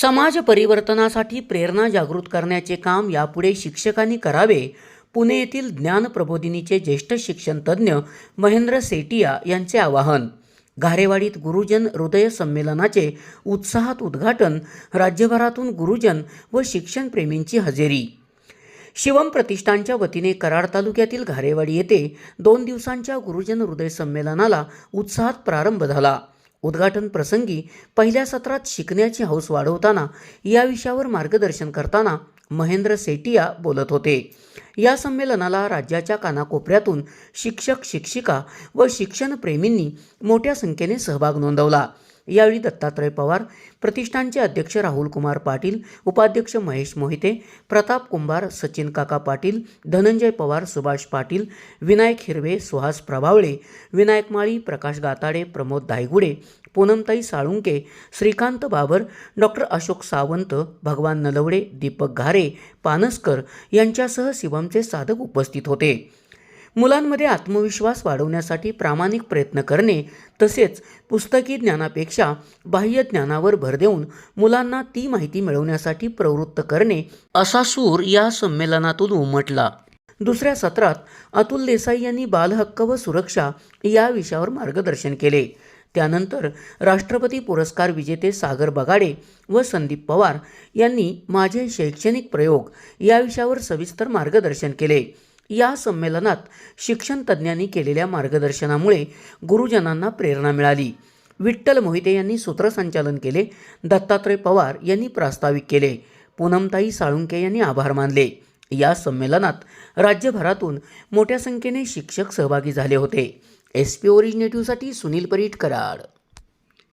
समाज परिवर्तनासाठी प्रेरणा जागृत करण्याचे काम यापुढे शिक्षकांनी करावे. पुणे येथील ज्ञान प्रबोधिनीचे ज्येष्ठ शिक्षणतज्ज्ञ महेंद्र सेटिया यांचे आवाहन. घारेवाडीत गुरुजन हृदय संमेलनाचे उत्साहात उद्घाटन राज्यभरातून गुरुजन व शिक्षणप्रेमींची हजेरी. शिवम प्रतिष्ठानच्या वतीने कराड तालुक्यातील घारेवाडी येथे दोन दिवसांच्या गुरुजन हृदय संमेलनाला उत्साहात प्रारंभ झाला. उद्घाटन प्रसंगी पहिल्या सत्रात शिकण्याची हौस वाढवताना या विषयावर मार्गदर्शन करताना महेंद्र सेटिया बोलत होते. या संमेलनाला राज्याच्या कानाकोपऱ्यातून शिक्षक शिक्षिका व शिक्षणप्रेमींनी मोठ्या संख्येने सहभाग नोंदवला. यावेळी दत्तात्रय पवार प्रतिष्ठानचे अध्यक्ष राहुल कुमार पाटील उपाध्यक्ष महेश मोहिते प्रताप कुंभार सचिन काका पाटील धनंजय पवार सुभाष पाटील विनायक हिरवे सुहास प्रभावळे विनायक माळी प्रकाश गाताडे प्रमोद दायगुडे पूनमताई साळुंके श्रीकांत बाबर डॉक्टर अशोक सावंत भगवान नलवडे दीपक घारे पानसकर यांच्यासह शिवमचे साधक उपस्थित होते. मुलांमध्ये आत्मविश्वास वाढवण्यासाठी प्रामाणिक प्रयत्न करणे तसेच पुस्तकी ज्ञानापेक्षा बाह्य ज्ञानावर भर देऊन मुलांना ती माहिती मिळवण्यासाठी प्रवृत्त करणे असा सूर या संमेलनातून उमटला. दुसऱ्या सत्रात अतुल देसाई यांनी बालहक्क व सुरक्षा या विषयावर मार्गदर्शन केले. त्यानंतर राष्ट्रपती पुरस्कार विजेते सागर बगाडे व संदीप पवार यांनी माझे शैक्षणिक प्रयोग या विषयावर सविस्तर मार्गदर्शन केले. या संमेलनात शिक्षण तज्ज्ञांनी केलेल्या मार्गदर्शनामुळे गुरुजनांना प्रेरणा मिळाली. विठ्ठल मोहिते यांनी सूत्रसंचालन केले. दत्तात्रय पवार यांनी प्रास्ताविक केले. पूनमताई साळुंके यांनी आभार मानले. या संमेलनात राज्यभरातून मोठ्या संख्येने शिक्षक सहभागी झाले होते. एस पी ओरिजिनेटिव्हसाठी सुनील परीट कराड.